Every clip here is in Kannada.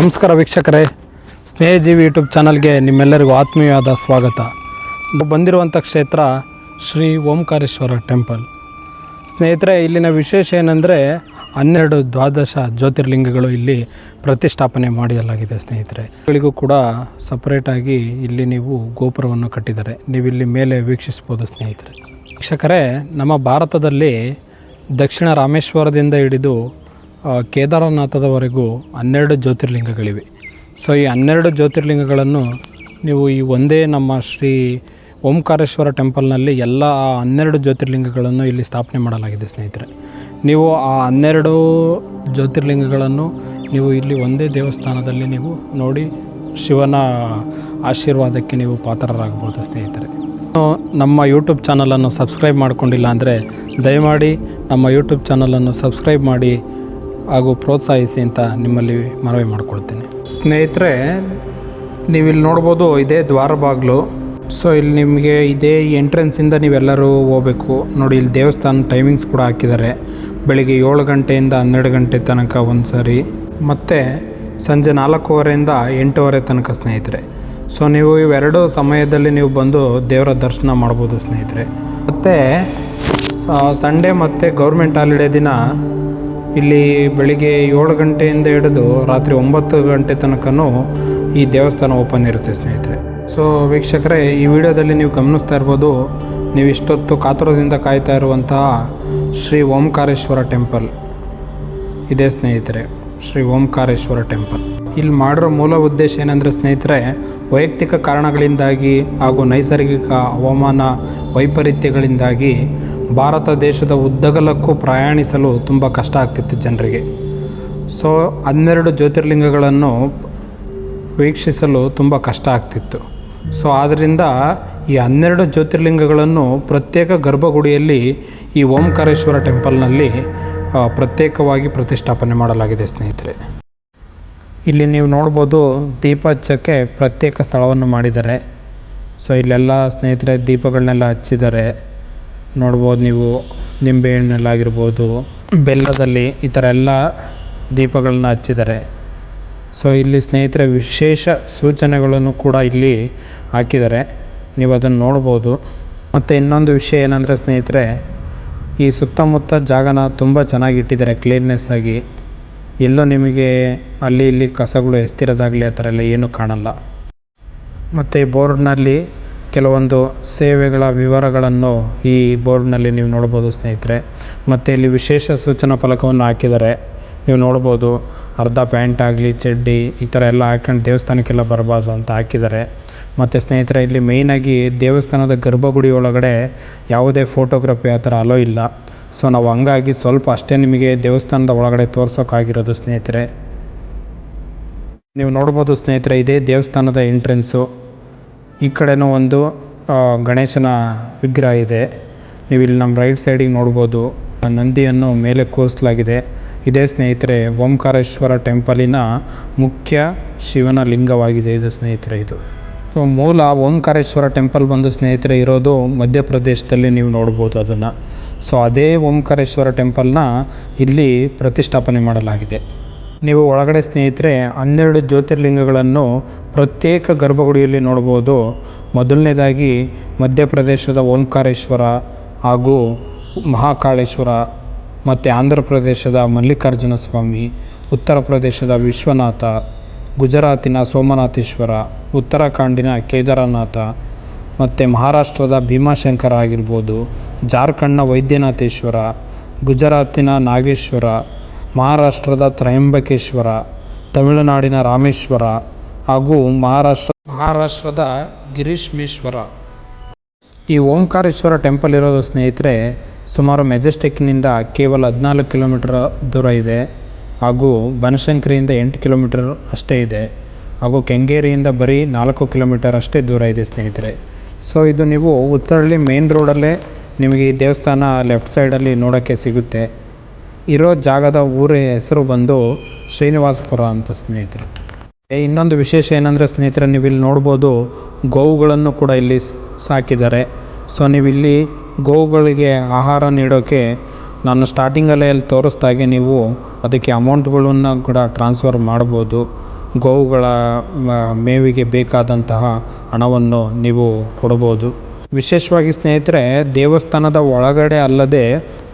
ನಮಸ್ಕಾರ ವೀಕ್ಷಕರೇ. ಸ್ನೇಹಜೀವಿ ಯೂಟ್ಯೂಬ್ ಚಾನಲ್ಗೆ ನಿಮ್ಮೆಲ್ಲರಿಗೂ ಆತ್ಮೀಯವಾದ ಸ್ವಾಗತ. ಬಂದಿರುವಂಥ ಕ್ಷೇತ್ರ ಶ್ರೀ ಓಂಕಾರೇಶ್ವರ ಟೆಂಪಲ್. ಸ್ನೇಹಿತರೆ, ಇಲ್ಲಿನ ವಿಶೇಷ ಏನಂದರೆ ಹನ್ನೆರಡು ದ್ವಾದಶ ಜ್ಯೋತಿರ್ಲಿಂಗಗಳು ಇಲ್ಲಿ ಪ್ರತಿಷ್ಠಾಪನೆ ಮಾಡಲಾಗಿದೆ ಸ್ನೇಹಿತರೆ. ಗಳಿಗೂ ಕೂಡ ಸಪ್ರೇಟಾಗಿ ಇಲ್ಲಿ ನೀವು ಗೋಪುರವನ್ನು ಕಟ್ಟಿದ್ದಾರೆ ನೀವು ಇಲ್ಲಿ ಮೇಲೆ ವೀಕ್ಷಿಸ್ಬೋದು ಸ್ನೇಹಿತರೆ. ವೀಕ್ಷಕರೇ, ನಮ್ಮ ಭಾರತದಲ್ಲಿ ದಕ್ಷಿಣ ರಾಮೇಶ್ವರದಿಂದ ಹಿಡಿದು ಕೇದಾರನಾಥದವರೆಗೂ ಹನ್ನೆರಡು ಜ್ಯೋತಿರ್ಲಿಂಗಗಳಿವೆ. ಸೊ ಈ ಹನ್ನೆರಡು ಜ್ಯೋತಿರ್ಲಿಂಗಗಳನ್ನು ನೀವು ಈ ಒಂದೇ ನಮ್ಮ ಶ್ರೀ ಓಂಕಾರೇಶ್ವರ ಟೆಂಪಲ್ನಲ್ಲಿ ಎಲ್ಲ ಆ ಹನ್ನೆರಡು ಜ್ಯೋತಿರ್ಲಿಂಗಗಳನ್ನು ಇಲ್ಲಿ ಸ್ಥಾಪನೆ ಮಾಡಲಾಗಿದೆ, ಸ್ನೇಹಿತರೆ. ನೀವು ಆ ಹನ್ನೆರಡು ಜ್ಯೋತಿರ್ಲಿಂಗಗಳನ್ನು ನೀವು ಇಲ್ಲಿ ಒಂದೇ ದೇವಸ್ಥಾನದಲ್ಲಿ ನೀವು ನೋಡಿ ಶಿವನ ಆಶೀರ್ವಾದಕ್ಕೆ ನೀವು ಪಾತ್ರರಾಗ್ಬೋದು ಸ್ನೇಹಿತರೆ. ನಮ್ಮ ಯೂಟ್ಯೂಬ್ ಚಾನಲನ್ನು ಸಬ್ಸ್ಕ್ರೈಬ್ ಮಾಡಿಕೊಂಡಿಲ್ಲ ಅಂದರೆ ದಯಮಾಡಿ ನಮ್ಮ ಯೂಟ್ಯೂಬ್ ಚಾನಲನ್ನು ಸಬ್ಸ್ಕ್ರೈಬ್ ಮಾಡಿ. ಹಾಗೂ ಪ್ರೋತ್ಸಾಹಿಸಿ ಅಂತ ನಿಮ್ಮಲ್ಲಿ ಮನವಿ ಮಾಡ್ಕೊಳ್ತೀನಿ. ಸ್ನೇಹಿತರೆ, ನೀವಿಲ್ಲಿ ನೋಡ್ಬೋದು ಇದೇ ದ್ವಾರ ಬಾಗಿಲು. ಸೊ ಇಲ್ಲಿ ನಿಮಗೆ ಇದೇ ಎಂಟ್ರೆನ್ಸಿಂದ ನೀವೆಲ್ಲರೂ ಹೋಗಬೇಕು. ನೋಡಿ, ಇಲ್ಲಿ ದೇವಸ್ಥಾನ ಟೈಮಿಂಗ್ಸ್ ಕೂಡ ಹಾಕಿದ್ದಾರೆ. ಬೆಳಿಗ್ಗೆ ಏಳು ಗಂಟೆಯಿಂದ ಹನ್ನೆರಡು ಗಂಟೆ ತನಕ ಒಂದು ಸಾರಿ ಮತ್ತು ಸಂಜೆ ನಾಲ್ಕೂವರೆಯಿಂದ ಎಂಟೂವರೆ ತನಕ ಸ್ನೇಹಿತರೆ. ಸೊ ನೀವು ಇವೆರಡೂ ಸಮಯದಲ್ಲಿ ನೀವು ಬಂದು ದೇವರ ದರ್ಶನ ಮಾಡ್ಬೋದು ಸ್ನೇಹಿತರೆ. ಮತ್ತು ಸಂಡೇ ಮತ್ತು ಗೌರ್ಮೆಂಟ್ ಹಾಲಿಡೇ ದಿನ ಇಲ್ಲಿ ಬೆಳಿಗ್ಗೆ ಏಳು ಗಂಟೆಯಿಂದ ಹಿಡಿದು ರಾತ್ರಿ ಒಂಬತ್ತು ಗಂಟೆ ತನಕನೂ ಈ ದೇವಸ್ಥಾನ ಓಪನ್ ಇರುತ್ತೆ, ಸ್ನೇಹಿತರೆ. ಸೊ ವೀಕ್ಷಕರೇ, ಈ ವಿಡಿಯೋದಲ್ಲಿ ನೀವು ಗಮನಿಸ್ತಾ ಇರ್ಬೋದು, ನೀವು ಇಷ್ಟೊತ್ತು ಕಾತುರದಿಂದ ಕಾಯ್ತಾ ಇರುವಂತಹ ಶ್ರೀ ಓಂಕಾರೇಶ್ವರ ಟೆಂಪಲ್. ಇದೇ, ಸ್ನೇಹಿತರೆ, ಶ್ರೀ ಓಂಕಾರೇಶ್ವರ ಟೆಂಪಲ್. ಇಲ್ಲಿ ಮಾಡಿರೋ ಮೂಲ ಉದ್ದೇಶ ಏನಂದರೆ, ಸ್ನೇಹಿತರೆ, ವೈಯಕ್ತಿಕ ಕಾರಣಗಳಿಂದಾಗಿ ಹಾಗೂ ನೈಸರ್ಗಿಕ ಹವಾಮಾನ ವೈಪರೀತ್ಯಗಳಿಂದಾಗಿ ಭಾರತ ದೇಶದ ಉದ್ದಗಲಕ್ಕೂ ಪ್ರಯಾಣಿಸಲು ತುಂಬ ಕಷ್ಟ ಆಗ್ತಿತ್ತು ಜನರಿಗೆ. ಸೊ, ಹನ್ನೆರಡು ಜ್ಯೋತಿರ್ಲಿಂಗಗಳನ್ನು ವೀಕ್ಷಿಸಲು ತುಂಬ ಕಷ್ಟ ಆಗ್ತಿತ್ತು. ಸೊ ಆದ್ದರಿಂದ ಈ ಹನ್ನೆರಡು ಜ್ಯೋತಿರ್ಲಿಂಗಗಳನ್ನು ಪ್ರತ್ಯೇಕ ಗರ್ಭಗುಡಿಯಲ್ಲಿ ಈ ಓಂಕಾರೇಶ್ವರ ಟೆಂಪಲ್ನಲ್ಲಿ ಪ್ರತ್ಯೇಕವಾಗಿ ಪ್ರತಿಷ್ಠಾಪನೆ ಮಾಡಲಾಗಿದೆ ಸ್ನೇಹಿತರೆ. ಇಲ್ಲಿ ನೀವು ನೋಡ್ಬೋದು ದೀಪ ಹಚ್ಚೋಕ್ಕೆ ಪ್ರತ್ಯೇಕ ಸ್ಥಳವನ್ನು ಮಾಡಿದ್ದಾರೆ. ಸೊ, ಇಲ್ಲೆಲ್ಲ ಸ್ನೇಹಿತರೆ ದೀಪಗಳನ್ನೆಲ್ಲ ಹಚ್ಚಿದ್ದಾರೆ. ನೋಡ್ಬೋದು ನೀವು ನಿಂಬೆಹಣ್ಣಲ್ಲಾಗಿರ್ಬೋದು ಬೆಲ್ಲದಲ್ಲಿ ಈ ಥರ ಎಲ್ಲ ದೀಪಗಳನ್ನ ಹಚ್ಚಿದ್ದಾರೆ. ಸೊ ಇಲ್ಲಿ ಸ್ನೇಹಿತರೆ ವಿಶೇಷ ಸೂಚನೆಗಳನ್ನು ಕೂಡ ಇಲ್ಲಿ ಹಾಕಿದ್ದಾರೆ. ನೀವು ಅದನ್ನು ನೋಡ್ಬೋದು. ಮತ್ತು ಇನ್ನೊಂದು ವಿಷಯ ಏನಂದರೆ ಸ್ನೇಹಿತರೆ, ಈ ಸುತ್ತಮುತ್ತ ಜಾಗನ ತುಂಬ ಚೆನ್ನಾಗಿ ಇಟ್ಟಿದ್ದಾರೆ ಕ್ಲೀನ್ನೆಸ್ ಆಗಿ. ಎಲ್ಲೋ ನಿಮಗೆ ಅಲ್ಲಿ ಇಲ್ಲಿ ಕಸಗಳು ಎಸ್ತಿರೋದಾಗಲಿ ಆ ಥರ ಎಲ್ಲ ಏನೂ ಕಾಣಲ್ಲ. ಮತ್ತು ಬೋರ್ಡ್ನಲ್ಲಿ ಕೆಲವೊಂದು ಸೇವೆಗಳ ವಿವರಗಳನ್ನು ಈ ಬೋರ್ಡ್ನಲ್ಲಿ ನೀವು ನೋಡ್ಬೋದು ಸ್ನೇಹಿತರೆ. ಮತ್ತು ಇಲ್ಲಿ ವಿಶೇಷ ಸೂಚನಾ ಫಲಕವನ್ನು ಹಾಕಿದ್ದಾರೆ. ನೀವು ನೋಡ್ಬೋದು ಅರ್ಧ ಪ್ಯಾಂಟ್ ಆಗಲಿ, ಚಡ್ಡಿ ಈ ಥರ ಎಲ್ಲ ಹಾಕೊಂಡು ದೇವಸ್ಥಾನಕ್ಕೆಲ್ಲ ಬರಬಾರ್ದು ಅಂತ ಹಾಕಿದ್ದಾರೆ. ಮತ್ತು ಸ್ನೇಹಿತರೆ, ಇಲ್ಲಿ ಮೇಯ್ನಾಗಿ ದೇವಸ್ಥಾನದ ಗರ್ಭಗುಡಿ ಒಳಗಡೆ ಯಾವುದೇ ಫೋಟೋಗ್ರಫಿ ಆ ಥರ ಅಲೋ ಇಲ್ಲ. ಸೊ ನಾವು ಹಂಗಾಗಿ ಸ್ವಲ್ಪ ಅಷ್ಟೇ ನಿಮಗೆ ದೇವಸ್ಥಾನದ ಒಳಗಡೆ ತೋರ್ಸೋಕ್ಕಾಗಿರೋದು ಸ್ನೇಹಿತರೆ. ನೀವು ನೋಡ್ಬೋದು ಸ್ನೇಹಿತರೆ, ಇದೇ ದೇವಸ್ಥಾನದ ಎಂಟ್ರೆನ್ಸು ಈ ಕಡೆನೂ ಒಂದು ಗಣೇಶನ ವಿಗ್ರಹ ಇದೆ. ನೀವು ಇಲ್ಲಿ ನಮ್ಮ ರೈಟ್ ಸೈಡಿಗೆ ನೋಡ್ಬೋದು, ಆ ನಂದಿಯನ್ನು ಮೇಲೆ ಕೂರಿಸಲಾಗಿದೆ. ಇದೇ ಸ್ನೇಹಿತರೆ, ಓಂಕಾರೇಶ್ವರ ಟೆಂಪಲಿನ ಮುಖ್ಯ ಶಿವನ ಲಿಂಗವಾಗಿದೆ ಇದು ಸ್ನೇಹಿತರೆ ಇದು. ಸೊ, ಮೂಲ ಓಂಕಾರೇಶ್ವರ ಟೆಂಪಲ್ ಬಂದು ಸ್ನೇಹಿತರೆ ಇರೋದು ಮಧ್ಯಪ್ರದೇಶದಲ್ಲಿ ನೀವು ನೋಡ್ಬೋದು ಅದನ್ನು. ಸೊ, ಅದೇ ಓಂಕಾರೇಶ್ವರ ಟೆಂಪಲ್ನ ಇಲ್ಲಿ ಪ್ರತಿಷ್ಠಾಪನೆ ಮಾಡಲಾಗಿದೆ. ನೀವು ಒಳಗಡೆ ಸ್ನೇಹಿತರೆ, ಹನ್ನೆರಡು ಜ್ಯೋತಿರ್ಲಿಂಗಗಳನ್ನು ಪ್ರತ್ಯೇಕ ಗರ್ಭಗುಡಿಯಲ್ಲಿ ನೋಡ್ಬೋದು ಮೊದಲನೇದಾಗಿ ಮಧ್ಯಪ್ರದೇಶದ ಓಂಕಾರೇಶ್ವರ ಹಾಗೂ ಮಹಾಕಾಳೇಶ್ವರ ಮತ್ತು ಆಂಧ್ರ ಪ್ರದೇಶದ ಮಲ್ಲಿಕಾರ್ಜುನ ಸ್ವಾಮಿ ಉತ್ತರ ಪ್ರದೇಶದ ವಿಶ್ವನಾಥ, ಗುಜರಾತಿನ ಸೋಮನಾಥೇಶ್ವರ, ಉತ್ತರಾಖಂಡಿನ ಕೇದಾರನಾಥ ಮತ್ತು ಮಹಾರಾಷ್ಟ್ರದ ಭೀಮಾಶಂಕರ ಆಗಿರ್ಬೋದು, ಜಾರ್ಖಂಡ್ನ ವೈದ್ಯನಾಥೇಶ್ವರ, ಗುಜರಾತಿನ ನಾಗೇಶ್ವರ ಮಹಾರಾಷ್ಟ್ರದ ತ್ರಯಂಬಕೇಶ್ವರ, ತಮಿಳುನಾಡಿನ ರಾಮೇಶ್ವರ ಹಾಗೂ ಮಹಾರಾಷ್ಟ್ರ, ಮಹಾರಾಷ್ಟ್ರದ ಗಿರೀಶ್ಮೇಶ್ವರ. ಈ ಓಂಕಾರೇಶ್ವರ ಟೆಂಪಲ್ ಇರೋದು ಸ್ನೇಹಿತರೆ, ಸುಮಾರು ಮೆಜೆಸ್ಟಿಕ್ನಿಂದ ಕೇವಲ ಹದಿನಾಲ್ಕು ಕಿಲೋಮೀಟರ್ ದೂರ ಇದೆ ಹಾಗೂ ಬನಶಂಕರಿಯಿಂದ ಎಂಟು ಕಿಲೋಮೀಟರ್ ಅಷ್ಟೇ ಇದೆ ಹಾಗೂ ಕೆಂಗೇರಿಯಿಂದ ಬರೀ ನಾಲ್ಕು ಕಿಲೋಮೀಟರ್ ಅಷ್ಟೇ ದೂರ ಇದೆ ಸ್ನೇಹಿತರೆ. ಸೊ, ಇದು ನೀವು ಉತ್ತರಳ್ಳಿ ಮೇನ್ ರೋಡಲ್ಲೇ ನಿಮಗೆ ಈ ದೇವಸ್ಥಾನ ಲೆಫ್ಟ್ ಸೈಡಲ್ಲಿ ನೋಡೋಕ್ಕೆ ಸಿಗುತ್ತೆ. ಇರೋ ಜಾಗದ ಊರ ಹೆಸರು ಬಂದು ಶ್ರೀನಿವಾಸಪುರ ಅಂತ ಸ್ನೇಹಿತರೆ. ಇನ್ನೊಂದು ವಿಶೇಷ ಏನಂದರೆ ಸ್ನೇಹಿತರೆ ನೀವು ಇಲ್ಲಿ ನೋಡ್ಬೋದು ಗೋವುಗಳನ್ನು ಕೂಡ ಇಲ್ಲಿ ಸಾಕಿದ್ದಾರೆ. ಸೊ ನೀವು ಇಲ್ಲಿ ಗೋವುಗಳಿಗೆ ಆಹಾರ ನೀಡೋಕ್ಕೆ ನಾನು ಸ್ಟಾರ್ಟಿಂಗಲ್ಲೇ ಅಲ್ಲಿ ತೋರಿಸ್ದಾಗೆ ನೀವು ಅದಕ್ಕೆ ಅಮೌಂಟ್ಗಳನ್ನು ಕೂಡ ಟ್ರಾನ್ಸ್ಫರ್ ಮಾಡ್ಬೋದು. ಗೋವುಗಳ ಮೇವಿಗೆ ಬೇಕಾದಂತಹ ಹಣವನ್ನು ನೀವು ಕೊಡಬಹುದು ವಿಶೇಷವಾಗಿ ಸ್ನೇಹಿತರೆ, ದೇವಸ್ಥಾನದ ಒಳಗಡೆ ಅಲ್ಲದೆ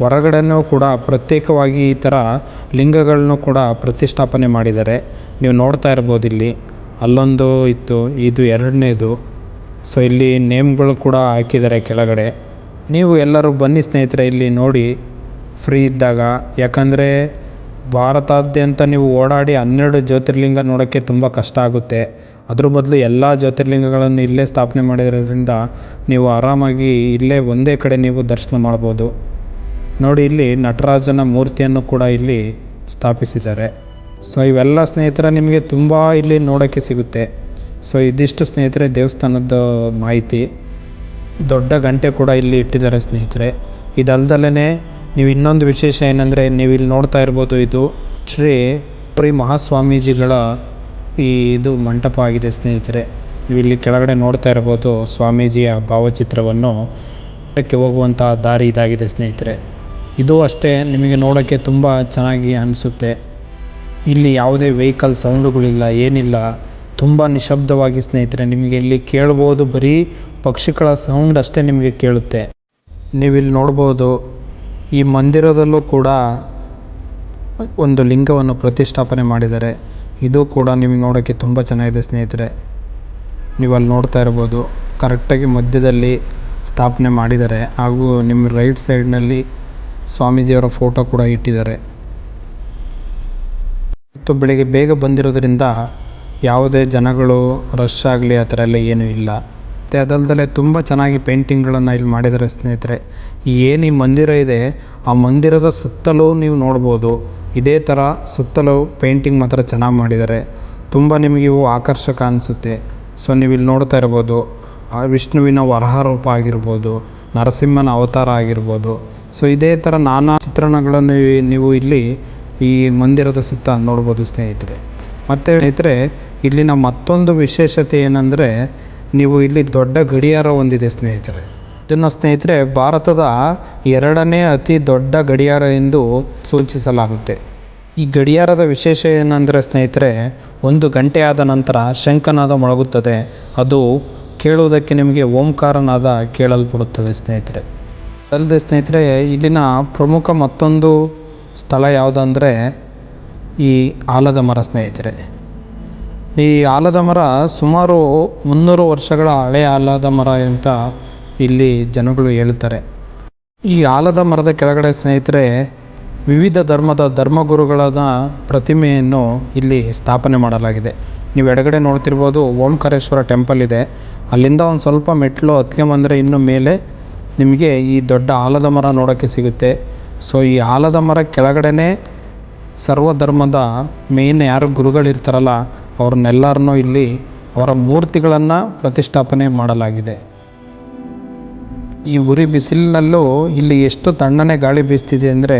ಹೊರಗಡೆನೂ ಕೂಡ ಪ್ರತ್ಯೇಕವಾಗಿ ಈ ಥರ ಲಿಂಗಗಳನ್ನು ಕೂಡ ಪ್ರತಿಷ್ಠಾಪನೆ ಮಾಡಿದ್ದಾರೆ. ನೀವು ನೋಡ್ತಾ ಇರ್ಬೋದು ಇಲ್ಲಿ. ಅಲ್ಲೊಂದು ಇತ್ತು, ಇದು ಎರಡನೇದು. ಸೊ ಇಲ್ಲಿ ನೇಮ್ಗಳು ಕೂಡ ಹಾಕಿದ್ದಾರೆ ಕೆಳಗಡೆ. ನೀವು ಎಲ್ಲರೂ ಬನ್ನಿ ಸ್ನೇಹಿತರೆ, ಇಲ್ಲಿ ನೋಡಿ. ಫ್ರೀ ಇದ್ದಾಗ. ಯಾಕಂದರೆ ಭಾರತಾದ್ಯಂತ ನೀವು ಓಡಾಡಿ ಹನ್ನೆರಡು ಜ್ಯೋತಿರ್ಲಿಂಗ ನೋಡೋಕ್ಕೆ ತುಂಬ ಕಷ್ಟ ಆಗುತ್ತೆ. ಅದ್ರ ಬದಲು ಎಲ್ಲ ಜ್ಯೋತಿರ್ಲಿಂಗಗಳನ್ನು ಇಲ್ಲೇ ಸ್ಥಾಪನೆ ಮಾಡಿರೋದ್ರಿಂದ ನೀವು ಆರಾಮಾಗಿ ಇಲ್ಲೇ ಒಂದೇ ಕಡೆ ನೀವು ದರ್ಶನ ಮಾಡ್ಬೋದು. ನೋಡಿ ಇಲ್ಲಿ ನಟರಾಜನ ಮೂರ್ತಿಯನ್ನು ಕೂಡ ಇಲ್ಲಿ ಸ್ಥಾಪಿಸಿದ್ದಾರೆ. ಸೊ ಇವೆಲ್ಲ ಸ್ನೇಹಿತರ ನಿಮಗೆ ತುಂಬ ಇಲ್ಲಿ ನೋಡೋಕ್ಕೆ ಸಿಗುತ್ತೆ. ಸೊ ಇದಿಷ್ಟು ಸ್ನೇಹಿತರೆ ದೇವಸ್ಥಾನದ ಮಾಹಿತಿ. ದೊಡ್ಡ ಗಂಟೆ ಕೂಡ ಇಲ್ಲಿ ಇಟ್ಟಿದ್ದಾರೆ ಸ್ನೇಹಿತರೆ. ಇದಲ್ದಲೇ ನೀವು ಇನ್ನೊಂದು ವಿಶೇಷ ಏನಂದರೆ ನೀವು ಇಲ್ಲಿ ನೋಡ್ತಾ ಇರ್ಬೋದು ಇದು ಶ್ರೀ ಪುರಿ ಮಹಾಸ್ವಾಮೀಜಿಗಳ ಈ ಇದು ಮಂಟಪ ಆಗಿದೆ ಸ್ನೇಹಿತರೆ. ನೀವು ಇಲ್ಲಿ ಕೆಳಗಡೆ ನೋಡ್ತಾ ಇರ್ಬೋದು ಸ್ವಾಮೀಜಿಯ ಭಾವಚಿತ್ರವನ್ನು. ಬೆಟ್ಟಕ್ಕೆ ಹೋಗುವಂತಹ ದಾರಿ ಇದಾಗಿದೆ ಸ್ನೇಹಿತರೆ. ಇದು ಅಷ್ಟೇ ನಿಮಗೆ ನೋಡೋಕ್ಕೆ ತುಂಬ ಚೆನ್ನಾಗಿ ಅನಿಸುತ್ತೆ. ಇಲ್ಲಿ ಯಾವುದೇ ವೆಹಿಕಲ್ ಸೌಂಡುಗಳಿಲ್ಲ, ಏನಿಲ್ಲ. ತುಂಬ ನಿಶಬ್ದವಾಗಿ ಸ್ನೇಹಿತರೆ, ನಿಮಗೆ ಇಲ್ಲಿ ಕೇಳ್ಬೋದು ಬರೀ ಪಕ್ಷಿಗಳ ಸೌಂಡ್ ಅಷ್ಟೇ ನಿಮಗೆ ಕೇಳುತ್ತೆ. ನೀವಿಲ್ಲಿ ನೋಡ್ಬೋದು ಈ ಮಂದಿರದಲ್ಲೂ ಕೂಡ ಒಂದು ಲಿಂಗವನ್ನು ಪ್ರತಿಷ್ಠಾಪನೆ ಮಾಡಿದ್ದಾರೆ. ಇದು ಕೂಡ ನಿಮಗೆ ನೋಡೋಕ್ಕೆ ತುಂಬ ಚೆನ್ನಾಗಿದೆ ಸ್ನೇಹಿತರೆ. ನೀವು ಅಲ್ಲಿ ನೋಡ್ತಾ ಇರ್ಬೋದು. ಕರೆಕ್ಟಾಗಿ ಮಧ್ಯದಲ್ಲಿ ಸ್ಥಾಪನೆ ಮಾಡಿದ್ದಾರೆ. ಹಾಗೂ ನಿಮ್ಮ ರೈಟ್ ಸೈಡ್ನಲ್ಲಿ ಸ್ವಾಮೀಜಿಯವರ ಫೋಟೋ ಕೂಡ ಇಟ್ಟಿದ್ದಾರೆ. ಮತ್ತು ಬೆಳಿಗ್ಗೆ ಬೇಗ ಬಂದಿರೋದ್ರಿಂದ ಯಾವುದೇ ಜನಗಳು ರಶ್ ಆಗಲಿ ಆ ಥರ ಎಲ್ಲ ಏನೂ ಇಲ್ಲ. ಮತ್ತು ಅದಲ್ದಲೆ ತುಂಬ ಚೆನ್ನಾಗಿ ಪೇಂಟಿಂಗ್ಗಳನ್ನು ಇಲ್ಲಿ ಮಾಡಿದ್ದಾರೆ ಸ್ನೇಹಿತರೆ. ಏನು ಈ ಮಂದಿರ ಇದೆ, ಆ ಮಂದಿರದ ಸುತ್ತಲೂ ನೀವು ನೋಡ್ಬೋದು. ಇದೇ ಥರ ಸುತ್ತಲೂ ಪೇಂಟಿಂಗ್ ಮಾತ್ರ ಚೆನ್ನಾಗಿ ಮಾಡಿದ್ದಾರೆ. ತುಂಬ ನಿಮಗೆ ಆಕರ್ಷಕ ಅನಿಸುತ್ತೆ. ಸೊ ನೀವು ಇಲ್ಲಿ ನೋಡ್ತಾ ಇರ್ಬೋದು. ಆ ವಿಷ್ಣುವಿನ ವರಹ ರೂಪ ಆಗಿರ್ಬೋದು, ನರಸಿಂಹನ ಅವತಾರ ಆಗಿರ್ಬೋದು. ಸೊ ಇದೇ ಥರ ನಾನಾ ಚಿತ್ರಣಗಳನ್ನು ನೀವು ಇಲ್ಲಿ ಈ ಮಂದಿರದ ಸುತ್ತ ನೋಡ್ಬೋದು ಸ್ನೇಹಿತರೆ. ಮತ್ತು ಸ್ನೇಹಿತರೆ, ಇಲ್ಲಿನ ಮತ್ತೊಂದು ವಿಶೇಷತೆ ಏನಂದರೆ ನೀವು ಇಲ್ಲಿ ದೊಡ್ಡ ಗಡಿಯಾರ ಹೊಂದಿದೆ, ಸ್ನೇಹಿತರೆ. ಇದನ್ನು ಸ್ನೇಹಿತರೆ, ಭಾರತದ ಎರಡನೇ ಅತಿ ದೊಡ್ಡ ಗಡಿಯಾರ ಎಂದು ಸೂಚಿಸಲಾಗುತ್ತೆ. ಈ ಗಡಿಯಾರದ ವಿಶೇಷ ಏನಂದರೆ, ಸ್ನೇಹಿತರೆ, ಒಂದು ಗಂಟೆ ಆದ ನಂತರ ಶಂಖನಾದ ಮೊಳಗುತ್ತದೆ. ಅದು ಕೇಳುವುದಕ್ಕೆ ನಿಮಗೆ ಓಂಕಾರನಾದ ಕೇಳಲ್ಪಡುತ್ತದೆ, ಸ್ನೇಹಿತರೆ. ಅಲ್ಲದೆ ಸ್ನೇಹಿತರೆ, ಇಲ್ಲಿನ ಪ್ರಮುಖ ಮತ್ತೊಂದು ಸ್ಥಳ ಯಾವುದಂದರೆ, ಈ ಆಲದ ಮರ, ಸ್ನೇಹಿತರೆ. ಈ ಆಲದ ಮರ ಸುಮಾರು ಮುನ್ನೂರು ವರ್ಷಗಳ ಹಳೆಯ ಆಲದ ಮರ ಅಂತ ಇಲ್ಲಿ ಜನಗಳು ಹೇಳ್ತಾರೆ. ಈ ಆಲದ ಮರದ ಕೆಳಗಡೆ ಸ್ನೇಹಿತರೆ, ವಿವಿಧ ಧರ್ಮದ ಧರ್ಮಗುರುಗಳಾದ ಪ್ರತಿಮೆಯನ್ನು ಇಲ್ಲಿ ಸ್ಥಾಪನೆ ಮಾಡಲಾಗಿದೆ. ನೀವು ಎಡಗಡೆ ನೋಡ್ತಿರ್ಬೋದು, ಓಂಕಾರೇಶ್ವರ ಟೆಂಪಲ್ ಇದೆ. ಅಲ್ಲಿಂದ ಒಂದು ಸ್ವಲ್ಪ ಮೆಟ್ಲು ಹತ್ಕೊಂಬಂದರೆ ಇನ್ನು ಮೇಲೆ ನಿಮಗೆ ಈ ದೊಡ್ಡ ಆಲದ ಮರ ನೋಡೋಕ್ಕೆ ಸಿಗುತ್ತೆ. ಸೊ, ಈ ಆಲದ ಮರ ಕೆಳಗಡೆನೇ ಸರ್ವ ಧರ್ಮದ ಮೇನ್ ಯಾರು ಗುರುಗಳಿರ್ತಾರಲ್ಲ, ಅವ್ರನ್ನೆಲ್ಲರನ್ನೂ ಇಲ್ಲಿ ಅವರ ಮೂರ್ತಿಗಳನ್ನು ಪ್ರತಿಷ್ಠಾಪನೆ ಮಾಡಲಾಗಿದೆ. ಈ ಉರಿ ಬಿಸಿಲಿನಲ್ಲೂ ಇಲ್ಲಿ ಎಷ್ಟು ತಣ್ಣನೆ ಗಾಳಿ ಬೀಸ್ತಿದೆ ಅಂದರೆ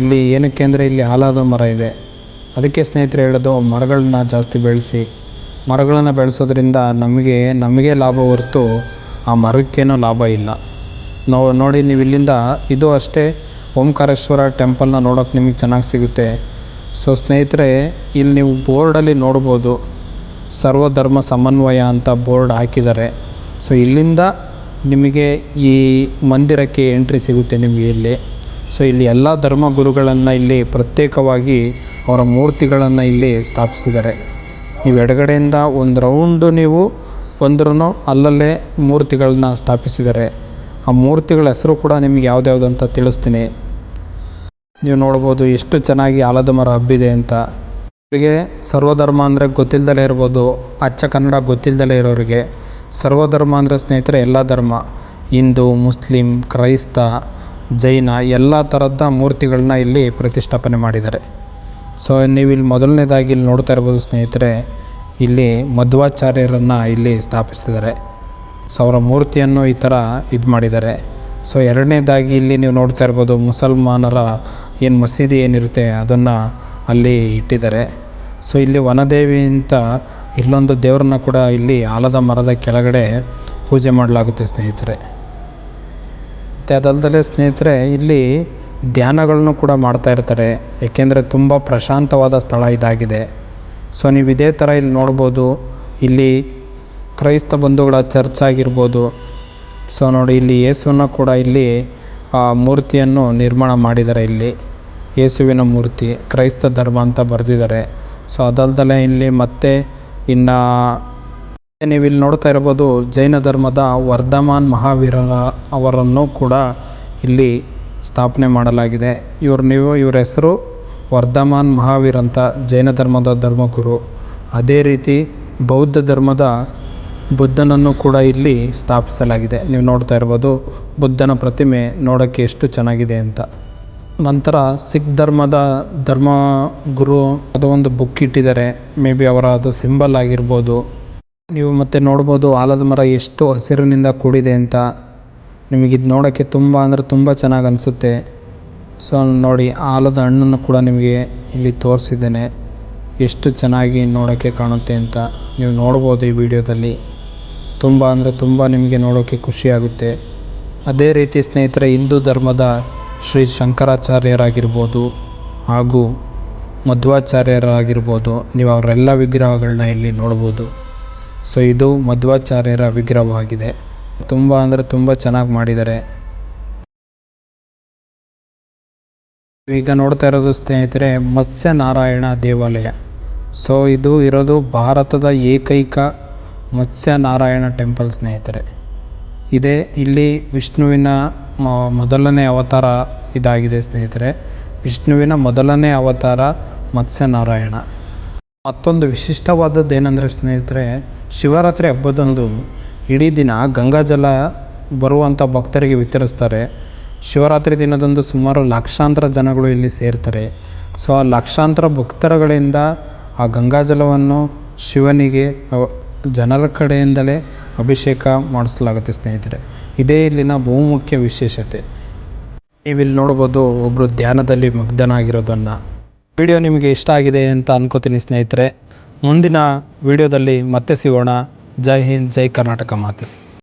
ಇಲ್ಲಿ ಏನಕ್ಕೆ ಅಂದರೆ ಇಲ್ಲಿ ಆಲಾದ ಮರ ಇದೆ. ಅದಕ್ಕೆ ಸ್ನೇಹಿತರೆ ಹೇಳೋದು, ಮರಗಳನ್ನ ಜಾಸ್ತಿ ಬೆಳೆಸಿ, ಮರಗಳನ್ನು ಬೆಳೆಸೋದ್ರಿಂದ ನಮಗೆ ನಮಗೆ ಲಾಭ ಹೊರತು ಆ ಮರಕ್ಕೇನೂ ಲಾಭ ಇಲ್ಲ. ನೋ ನೋಡಿ ನೀವು ಇಲ್ಲಿಂದ, ಇದು ಅಷ್ಟೇ ಓಂಕಾರೇಶ್ವರ ಟೆಂಪಲ್ನ ನೋಡೋಕೆ ನಿಮಗೆ ಚೆನ್ನಾಗಿ ಸಿಗುತ್ತೆ. ಸೊ ಸ್ನೇಹಿತರೆ, ಇಲ್ಲಿ ನೀವು ಬೋರ್ಡಲ್ಲಿ ನೋಡ್ಬೋದು, ಸರ್ವಧರ್ಮ ಸಮನ್ವಯ ಅಂತ ಬೋರ್ಡ್ ಹಾಕಿದ್ದಾರೆ. ಸೊ ಇಲ್ಲಿಂದ ನಿಮಗೆ ಈ ಮಂದಿರಕ್ಕೆ ಎಂಟ್ರಿ ಸಿಗುತ್ತೆ ನಿಮಗೆ ಇಲ್ಲಿ. ಸೊ ಇಲ್ಲಿ ಎಲ್ಲ ಧರ್ಮ ಗುರುಗಳನ್ನು ಇಲ್ಲಿ ಪ್ರತ್ಯೇಕವಾಗಿ ಅವರ ಮೂರ್ತಿಗಳನ್ನು ಇಲ್ಲಿ ಸ್ಥಾಪಿಸಿದ್ದಾರೆ. ನೀವು ಎಡಗಡೆಯಿಂದ ಒಂದು ರೌಂಡು ನೀವು ಬಂದ್ರೂ ಅಲ್ಲಲ್ಲೇ ಮೂರ್ತಿಗಳನ್ನ ಸ್ಥಾಪಿಸಿದ್ದಾರೆ. ಆ ಮೂರ್ತಿಗಳ ಹೆಸರು ಕೂಡ ನಿಮಗೆ ಯಾವ್ದು ಅಂತ ತಿಳಿಸ್ತೀನಿ. ನೀವು ನೋಡ್ಬೋದು ಎಷ್ಟು ಚೆನ್ನಾಗಿ ಆಲದ ಮರ ಹಬ್ಬಿದೆ ಅಂತ. ಇವರಿಗೆ ಸರ್ವಧರ್ಮ ಅಂದರೆ ಗೊತ್ತಿಲ್ಲದಲೇ ಇರ್ಬೋದು, ಅಚ್ಚ ಕನ್ನಡ ಗೊತ್ತಿಲ್ಲದಲೇ ಇರೋರಿಗೆ. ಸರ್ವಧರ್ಮ ಅಂದರೆ ಸ್ನೇಹಿತರೆ ಎಲ್ಲ ಧರ್ಮ. ಹಿಂದೂ, ಮುಸ್ಲಿಂ, ಕ್ರೈಸ್ತ, ಜೈನ ಎಲ್ಲ ಥರದ ಮೂರ್ತಿಗಳನ್ನ ಇಲ್ಲಿ ಪ್ರತಿಷ್ಠಾಪನೆ ಮಾಡಿದ್ದಾರೆ. ಸೊ ನೀವು ಇಲ್ಲಿ ಮೊದಲನೇದಾಗಿ ಇಲ್ಲಿ ನೋಡ್ತಾ ಇರ್ಬೋದು ಸ್ನೇಹಿತರೆ, ಇಲ್ಲಿ ಮಧ್ವಾಚಾರ್ಯರನ್ನು ಇಲ್ಲಿ ಸ್ಥಾಪಿಸಿದ್ದಾರೆ. ಸೊ ಅವರ ಮೂರ್ತಿಯನ್ನು ಈ ಥರ ಇದು ಮಾಡಿದ್ದಾರೆ. ಸೊ ಎರಡನೇದಾಗಿ ಇಲ್ಲಿ ನೀವು ನೋಡ್ತಾ ಇರ್ಬೋದು ಮುಸಲ್ಮಾನರ ಏನು ಮಸೀದಿ ಏನಿರುತ್ತೆ ಅದನ್ನು ಅಲ್ಲಿ ಇಟ್ಟಿದ್ದಾರೆ. ಸೊ ಇಲ್ಲಿ ವನದೇವಿ ಅಂತ ಇಲ್ಲೊಂದು ದೇವ್ರನ್ನ ಕೂಡ ಇಲ್ಲಿ ಆಲದ ಮರದ ಕೆಳಗಡೆ ಪೂಜೆ ಮಾಡಲಾಗುತ್ತೆ ಸ್ನೇಹಿತರೆ. ಮತ್ತು ಅದಲ್ಲದೆ ಸ್ನೇಹಿತರೆ, ಇಲ್ಲಿ ಧ್ಯಾನಗಳನ್ನು ಕೂಡ ಮಾಡ್ತಾ ಇರ್ತಾರೆ. ಏಕೆಂದರೆ ತುಂಬ ಪ್ರಶಾಂತವಾದ ಸ್ಥಳ ಇದಾಗಿದೆ. ಸೊ ನೀವು ಇದೇ ಥರ ಇಲ್ಲಿ ನೋಡ್ಬೋದು. ಇಲ್ಲಿ ಕ್ರೈಸ್ತ ಬಂಧುಗಳ ಚರ್ಚ್ ಆಗಿರ್ಬೋದು ಸೊ ನೋಡಿ, ಇಲ್ಲಿ ಯೇಸುವನ್ನ ಕೂಡ ಇಲ್ಲಿ, ಆ, ಮೂರ್ತಿಯನ್ನು ನಿರ್ಮಾಣ ಮಾಡಿದ್ದಾರೆ ಇಲ್ಲಿ. ಯೇಸುವಿನ ಮೂರ್ತಿ, ಕ್ರೈಸ್ತ ಧರ್ಮ ಅಂತ ಬರೆದಿದ್ದಾರೆ. ಸೊ ಅದಲ್ದಲೆ ಇಲ್ಲಿ ಮತ್ತೆ ಇನ್ನು, ನೀವು ಇಲ್ಲಿ ನೋಡ್ತಾ ಇರ್ಬೋದು, ಜೈನ ಧರ್ಮದ ವರ್ಧಮಾನ್ ಮಹಾವೀರ ಅವರನ್ನು ಕೂಡ ಇಲ್ಲಿ ಸ್ಥಾಪನೆ ಮಾಡಲಾಗಿದೆ. ಇವ್ರು ನೀವು, ಇವ್ರ ಹೆಸರು ವರ್ಧಮಾನ್ ಮಹಾವೀರ್ ಅಂತ ಜೈನ ಧರ್ಮದ ಧರ್ಮಗುರು. ಅದೇ ರೀತಿ ಬೌದ್ಧ ಧರ್ಮದ ಬುದ್ಧನನ್ನು ಕೂಡ ಇಲ್ಲಿ ಸ್ಥಾಪಿಸಲಾಗಿದೆ. ನೀವು ನೋಡ್ತಾ ಇರ್ಬೋದು, ಬುದ್ಧನ ಪ್ರತಿಮೆ ನೋಡೋಕ್ಕೆ ಎಷ್ಟು ಚೆನ್ನಾಗಿದೆ ಅಂತ. ನಂತರ ಸಿಖ್ ಧರ್ಮದ ಧರ್ಮ ಗುರು ಅದು ಒಂದು ಬುಕ್ ಇಟ್ಟಿದ್ದಾರೆ. ಮೇ ಬಿ ಅವರ ಅದು ಸಿಂಬಲ್ ಆಗಿರ್ಬೋದು. ನೀವು ಮತ್ತೆ ನೋಡ್ಬೋದು ಆಲದ ಮರ ಎಷ್ಟು ಹಸಿರಿನಿಂದ ಕೂಡಿದೆ ಅಂತ. ನಿಮಗಿದು ನೋಡೋಕ್ಕೆ ತುಂಬ ಅಂದರೆ ತುಂಬ ಚೆನ್ನಾಗಿ ಅನಿಸುತ್ತೆ. ಸೊ, ನೋಡಿ, ಆಲದ ಹಣ್ಣನ್ನು ಕೂಡ ನಿಮಗೆ ಇಲ್ಲಿ ತೋರಿಸಿದ್ದೇನೆ. ಎಷ್ಟು ಚೆನ್ನಾಗಿ ನೋಡೋಕ್ಕೆ ಕಾಣುತ್ತೆ ಅಂತ. ನೀವು ನೋಡ್ಬೋದು ಈ ವಿಡಿಯೋದಲ್ಲಿ. ತುಂಬ ಅಂದರೆ ತುಂಬ ನಿಮಗೆ ನೋಡೋಕ್ಕೆ ಖುಷಿಯಾಗುತ್ತೆ ಅದೇ ರೀತಿ ಸ್ನೇಹಿತರೆ, ಹಿಂದೂ ಧರ್ಮದ ಶ್ರೀ ಶಂಕರಾಚಾರ್ಯರಾಗಿರ್ಬೋದು ಹಾಗೂ ಮಧ್ವಾಚಾರ್ಯರಾಗಿರ್ಬೋದು ನೀವು ಅವರೆಲ್ಲ ವಿಗ್ರಹಗಳನ್ನ ಇಲ್ಲಿ ನೋಡ್ಬೋದು. ಸೊ, ಇದು ಮಧ್ವಾಚಾರ್ಯರ ವಿಗ್ರಹವಾಗಿದೆ. ತುಂಬ ಅಂದರೆ ತುಂಬ ಚೆನ್ನಾಗಿ ಮಾಡಿದ್ದಾರೆ. ಈಗ ನೋಡ್ತಾ ಇರೋದು ಸ್ನೇಹಿತರೆ, ಮತ್ಸ್ಯನಾರಾಯಣ ದೇವಾಲಯ. ಸೊ, ಇದು ಇರೋದು ಭಾರತದ ಏಕೈಕ ಮತ್ಸ್ಯ ನಾರಾಯಣ ಟೆಂಪಲ್ ಸ್ನೇಹಿತರೆ, ಇದೇ ಇಲ್ಲಿ ವಿಷ್ಣುವಿನ ಮೊದಲನೇ ಅವತಾರ ಇದಾಗಿದೆ ಸ್ನೇಹಿತರೆ. ವಿಷ್ಣುವಿನ ಮೊದಲನೇ ಅವತಾರ ಮತ್ಸ್ಯ ನಾರಾಯಣ ಮತ್ತೊಂದು ವಿಶಿಷ್ಟವಾದದ್ದು ಏನಂದರೆ ಸ್ನೇಹಿತರೆ, ಶಿವರಾತ್ರಿ ಹಬ್ಬದಂದು ಇಡೀ ದಿನ ಗಂಗಾಜಲ ಬರುವಂಥ ಭಕ್ತರಿಗೆ ವಿತರಿಸ್ತಾರೆ. ಶಿವರಾತ್ರಿ ದಿನದಂದು ಸುಮಾರು ಲಕ್ಷಾಂತರ ಜನಗಳು ಇಲ್ಲಿ ಸೇರ್ತಾರೆ. ಸೊ, ಆ ಲಕ್ಷಾಂತರ ಭಕ್ತರುಗಳಿಂದ ಆ ಗಂಗಾಜಲವನ್ನು ಶಿವನಿಗೆ ಜನರ ಕಡೆಯಿಂದಲೇ ಅಭಿಷೇಕ ಮಾಡಿಸಲಾಗುತ್ತೆ ಸ್ನೇಹಿತರೆ. ಇದೇ ಇಲ್ಲಿನ ಬಹುಮುಖ್ಯ ವಿಶೇಷತೆ. ನೀವಿಲ್ಲಿ ನೋಡ್ಬೋದು ಒಬ್ಬರು ಧ್ಯಾನದಲ್ಲಿ ಮುಗ್ಧನಾಗಿರೋದನ್ನು. ವಿಡಿಯೋ ನಿಮಗೆ ಇಷ್ಟ ಆಗಿದೆ ಅಂತ ಅನ್ಕೋತೀನಿ ಸ್ನೇಹಿತರೆ. ಮುಂದಿನ ವಿಡಿಯೋದಲ್ಲಿ ಮತ್ತೆ ಸಿಗೋಣ. ಜೈ ಹಿಂದ್, ಜೈ ಕರ್ನಾಟಕ ಮಾತೆ.